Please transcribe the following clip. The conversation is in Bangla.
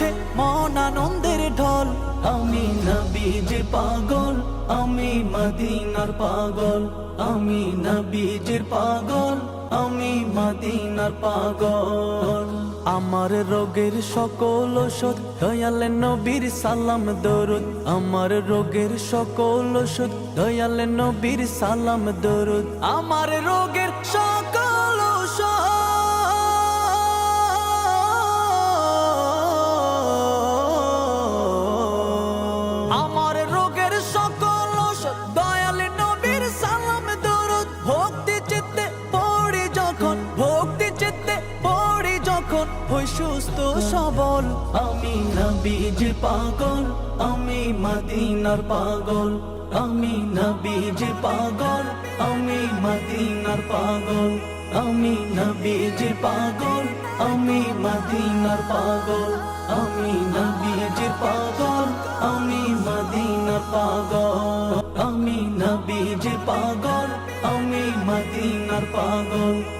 ওঠে মন আনন্দের ঢল। আমি নবীজির পাগল, আমি মদিনার পাগল। আমি নবীজির পাগল, আমি মদিনার পাগল। আমার রোগের সকল ওষুধ, দয়ালে নবীর সালাম, দরুদ। আমার রোগের সকল ওষুধ, দয়ালে নবীর সালাম, দরুদ। আমার রোগের সকল ঔষধ সুস্থ সবল। আমি নবীজির পাগল, আমি মদিনার পাগল। আমি নবীজির পাগল, আমি মদিনার পাগল। আমি নবীজির পাগল, আমি মদিনার পাগল। আমি নবীজির পাগল, আমি মদিনার পাগল। আমি নবীজির পাগল, আমি মদিনার পাগল।